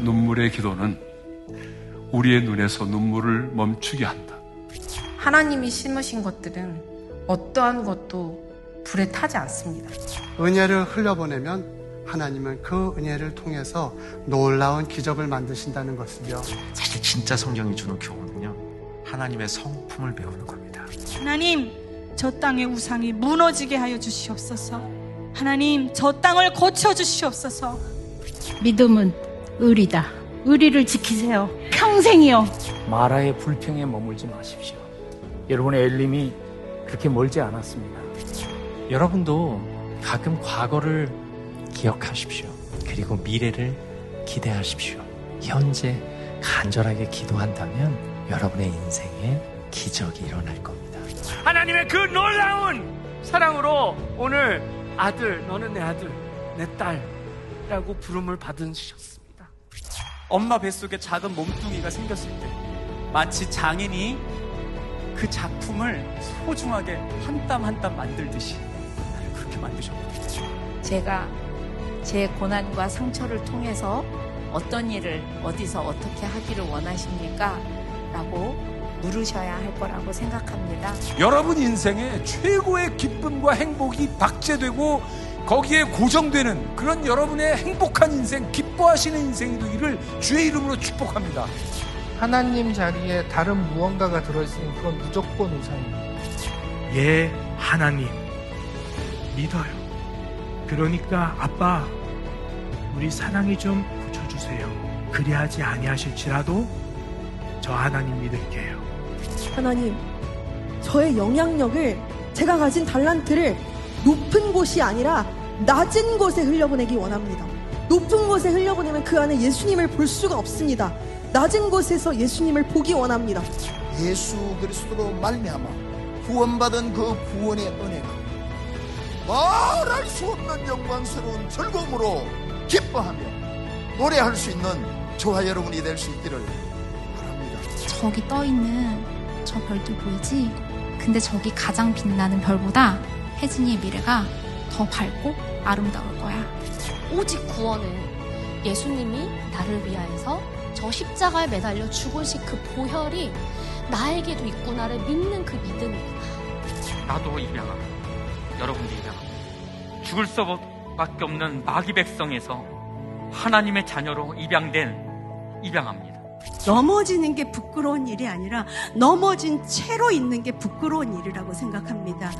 눈물의 기도는 우리의 눈에서 눈물을 멈추게 한다. 하나님이 심으신 것들은 어떠한 것도 불에 타지 않습니다. 은혜를 흘려보내면 하나님은 그 은혜를 통해서 놀라운 기적을 만드신다는 것을요. 사실 진짜 성경이 주는 교훈은요. 하나님의 성품을 배우는 겁니다. 하나님, 저 땅의 우상이 무너지게 하여 주시옵소서. 하나님, 저 땅을 고쳐 주시옵소서. 믿음은 의리다. 의리를 지키세요. 평생이요. 마라의 불평에 머물지 마십시오. 여러분의 엘림이 그렇게 멀지 않았습니다. 여러분도 가끔 과거를 기억하십시오. 그리고 미래를 기대하십시오. 현재 간절하게 기도한다면 여러분의 인생에 기적이 일어날 겁니다. 하나님의 그 놀라운 사랑으로 오늘 아들, 너는 내 아들, 내 딸이라고 부름을 받으셨습니다. 엄마 뱃속에 작은 몸뚱이가 생겼을 때 마치 장인이 그 작품을 소중하게 한 땀 한 땀 만들듯이 나를 그렇게 만드셨거든요. 제가 제 고난과 상처를 통해서 어떤 일을 어디서 어떻게 하기를 원하십니까? 라고 물으셔야 할 거라고 생각합니다. 여러분 인생에 최고의 기쁨과 행복이 박제되고 거기에 고정되는 그런 여러분의 행복한 인생, 기뻐하시는 인생이 되기를 주의 이름으로 축복합니다. 하나님 자리에 다른 무언가가 들어있으면 그건 무조건 우상입니다. 예, 하나님. 믿어요. 그러니까 아빠, 우리 사랑이 좀 붙여주세요. 그리하지 아니하실지라도 저 하나님 믿을게요. 하나님, 저의 영향력을 제가 가진 달란트를 높은 곳이 아니라 낮은 곳에 흘려보내기 원합니다. 높은 곳에 흘려보내면 그 안에 예수님을 볼 수가 없습니다. 낮은 곳에서 예수님을 보기 원합니다. 예수 그리스도로 말미암아 구원받은 그 구원의 은혜가 말할 수 없는 영광스러운 즐거움으로 기뻐하며 노래할 수 있는 저와 여러분이 될 수 있기를 바랍니다. 저기 떠 있는 저 별들 보이지? 근데 저기 가장 빛나는 별보다 혜진이의 미래가 더 밝고 아름다울 거야. 오직 구원은 예수님이 나를 위하여서 저 십자가에 매달려 죽으신 그 보혈이 나에게도 있구나를 믿는 그 믿음이구나. 나도 입양함. 여러분도 입양함. 죽을 수밖에 없는 마귀 백성에서 하나님의 자녀로 입양된 입양합니다. 넘어지는 게 부끄러운 일이 아니라 넘어진 채로 있는 게 부끄러운 일이라고 생각합니다.